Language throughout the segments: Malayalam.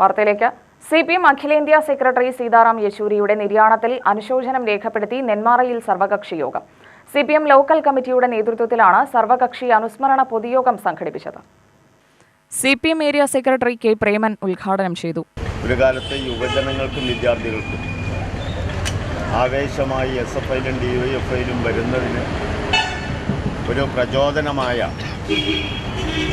വാർത്തയിലേക്ക്. സി പി എം അഖിലേന്ത്യാ സെക്രട്ടറി സീതാറാം യെച്ചൂരിയുടെ നിര്യാണത്തിൽ അനുശോചനം രേഖപ്പെടുത്തി നെന്മാറയിൽ സർവകക്ഷി യോഗം. സി പി എം ലോക്കൽ കമ്മിറ്റിയുടെ നേതൃത്വത്തിലാണ് സർവകക്ഷി അനുസ്മരണ പൊതുയോഗം സംഘടിപ്പിച്ചത്. C P M area secretary K Preman ഉദ്ഘാടനം ചെയ്തു. ഒരു കാലത്ത് യുവജനങ്ങൾക്കും വിദ്യാർത്ഥികൾക്കും ആവേശമായി എസ് എഫ് ഐയിലും ഡി വൈ എഫ് ഐയിലും വരുന്നതിന് ഒരു പ്രചോദനമായ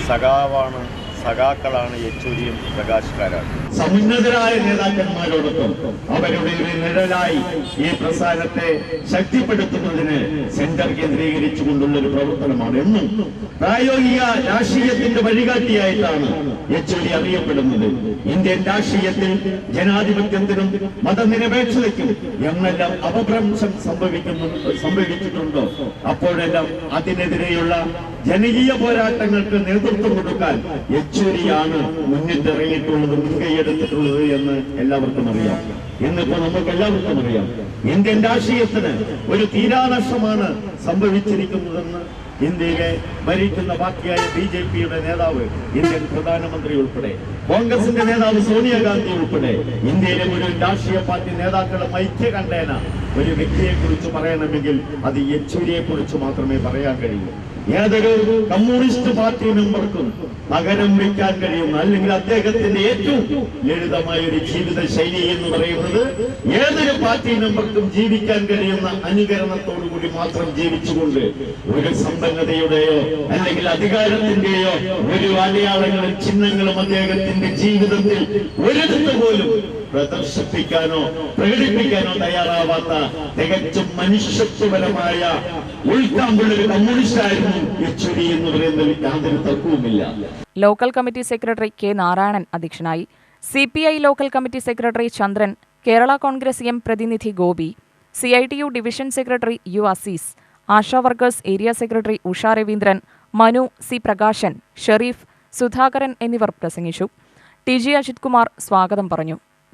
സഖാവാണ് സഖാക്കളാണ് യെച്ചൂരിയും പ്രകാശ് കാരാട്ടും സമുന്നതരായ നേതാക്കന്മാരോടൊപ്പം അവരുടെ ഒരു നിഴലായി ഈ പ്രസ്ഥാനത്തെ ശക്തിപ്പെടുത്തുന്നതിന് സെന്റർ കേന്ദ്രീകരിച്ചുകൊണ്ടുള്ള ഒരു പ്രവർത്തനമാണ്. എന്നും പ്രായോഗിക രാഷ്ട്രീയത്തിന്റെ വഴികാട്ടിയായിട്ടാണ് യെച്ചൂരി അറിയപ്പെടുന്നത്. ഇന്ത്യൻ രാഷ്ട്രീയത്തിൽ ജനാധിപത്യത്തിനും മതനിരപേക്ഷതയ്ക്കും എന്നെല്ലാം അപഭ്രംശം സംഭവിക്കുന്നു സംഭവിച്ചിട്ടുണ്ടോ? അപ്പോഴെല്ലാം അതിനെതിരെയുള്ള ജനകീയ പോരാട്ടങ്ങൾക്ക് നേതൃത്വം കൊടുക്കാൻ യെച്ചൂരിയാണ് മുന്നിട്ടിറങ്ങിയിട്ടുള്ളത് മുൻകൈയെടുത്തിട്ടുള്ളത് എന്ന് എല്ലാവർക്കും അറിയാം. എന്നിപ്പോ നമുക്ക് എല്ലാവർക്കും അറിയാം. ഇന്ത്യൻ രാഷ്ട്രീയത്തിന് ഒരു തീരാനഷ്ടമാണ് സംഭവിച്ചിരിക്കുന്നതെന്ന് ഇന്ത്യയിലെ ഭരിക്കുന്ന പാർട്ടിയായ ബി ജെ പിയുടെ നേതാവ് ഇന്ത്യൻ പ്രധാനമന്ത്രി ഉൾപ്പെടെ കോൺഗ്രസിന്റെ നേതാവ് സോണിയാഗാന്ധി ഉൾപ്പെടെ ഇന്ത്യയിലെ മുഴുവൻ രാഷ്ട്രീയ പാർട്ടി നേതാക്കളും ഐക്യ കണ്ടേന ഒരു വ്യക്തിയെ കുറിച്ച് പറയണമെങ്കിൽ അത് യെച്ചൂരിയെ കുറിച്ച് മാത്രമേ പറയാൻ കഴിയൂ. ഏതൊരു കമ്മ്യൂണിസ്റ്റ് പാർട്ടി മെമ്പർക്കും പകരം വയ്ക്കാൻ കഴിയുന്ന അല്ലെങ്കിൽ അദ്ദേഹത്തിന്റെ ഏറ്റവും ലളിതമായ ഒരു ജീവിത ശൈലി എന്ന് പറയുന്നത് ഏതൊരു പാർട്ടി മെമ്പർക്കും ജീവിക്കാൻ കഴിയുന്ന അനുകരണത്തോടുകൂടി മാത്രം ജീവിച്ചുകൊണ്ട് ഒരു സമ്പന്നതയുടെയോ അല്ലെങ്കിൽ അധികാരത്തിന്റെയോ ഒരു അടയാളങ്ങളും ചിഹ്നങ്ങളും അദ്ദേഹത്തിന്റെ ജീവിതത്തിൽ ഒരിടത്ത് പോലും പ്രദർശിപ്പിക്കാനോ പ്രകടിപ്പിക്കാനോ തയ്യാറാവാത്ത തികച്ചും മനുഷ്യത്വപരമായ ഉൾക്കാമ്പുള്ള ഒരു കമ്മ്യൂണിസ്റ്റ് ആയിരുന്നു യെച്ചൂരി എന്ന് പറയുന്നതിൽ യാതൊരു തർക്കവുമില്ല. Local committee secretary K Narayanan അധ്യക്ഷനായി. C P I local committee secretary Chandran Kerala Congress M പ്രതിനിധി Gopi C I T U division secretary U Aziz Asha workers area secretary Usha Raveendran Manu C Prakashan Sherif Sudhakaran എന്നിവർ പ്രസംഗിച്ചു. ടി ജി അജിത് കുമാർ സ്വാഗതം പറഞ്ഞു.